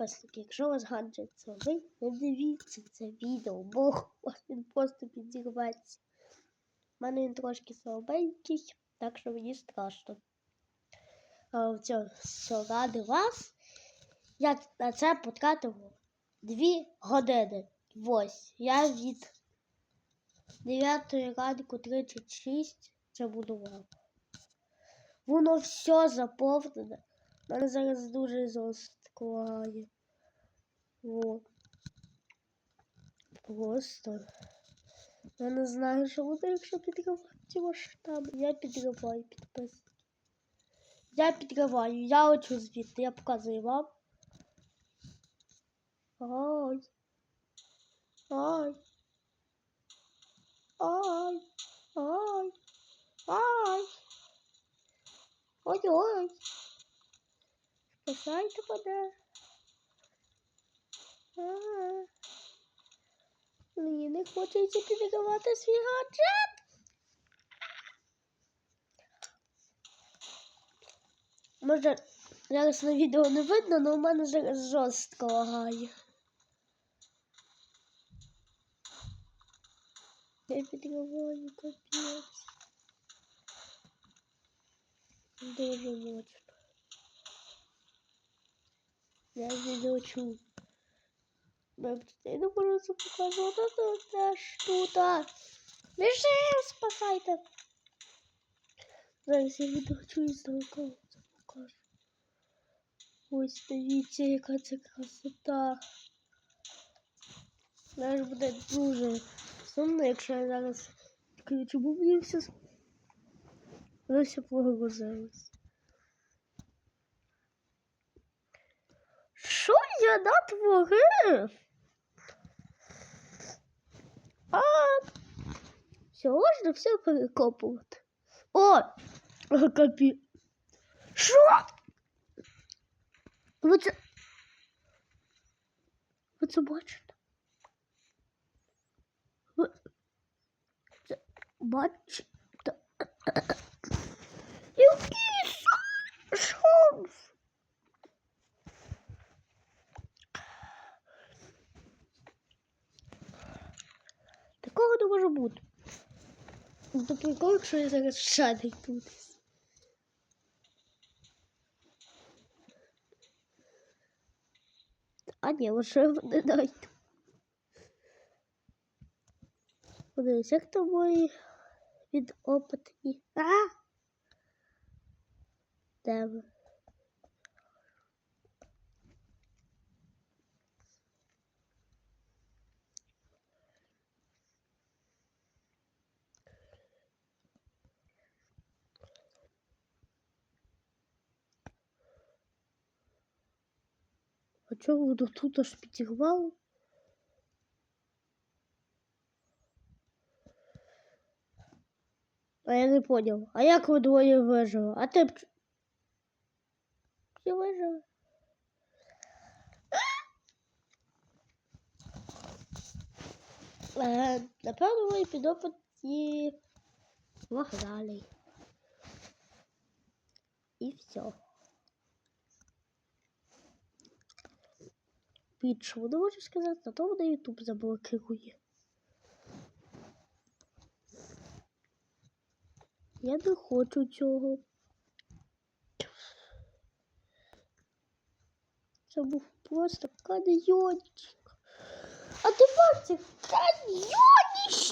підписники, якщо вас гаджет ви не дивіться це відео, бо він просто підірветься. У мене він трошки слабенький, так що мені страшно. А все ради вас. Я на це потратив 2 години. Ось. Я від 9 ранку 36 це будував. Воно все заповнене. У мене зараз дуже жорстко лагає. Во. Просто. Я не знаю, що буде, якщо підривати ці масштаби. Я підриваю підписники. Я підриваю, я хочу звідти, я показую вам. Ай. Ай. Ай. Ай. Ай. Ой-ой. Спасайте мене. А. Мені не хочеться підривати свій гаджет. Може, зараз на відео не видно, але у мене зараз жорстко лагає. Я підриваю капець. Дуже мощно. Я відео чую. Нам я не можу це показувати, це теж тут. Біжи, спасайте. Зараз я відео чую здалека це покажу. Ось дивіться, яка це красота. Зараз буде дуже сумно, якщо я зараз включу бубні все. Воно все погрузилось. Я натворив? А, все, можна все перекопувати. О! Капі. Що? Ви це... Ви це бачите? Ви це бачите? Не може бути. До приколу, якщо я зараз шаний тут. А ні, лише не дайте. Подивись, як то мої від опитні. А! Де ви? Чого воно тут аж підірвало? А я не поняв. А як ви двоє вижили? А ти б... Всі вижили? Е, напевно, ви підопитні вагнали. І все. Більше не можу сказати, на то мене Ютуб заблокирує. Я не хочу цього. Це був просто каньйончик. А ти бачиш, каньйоніще!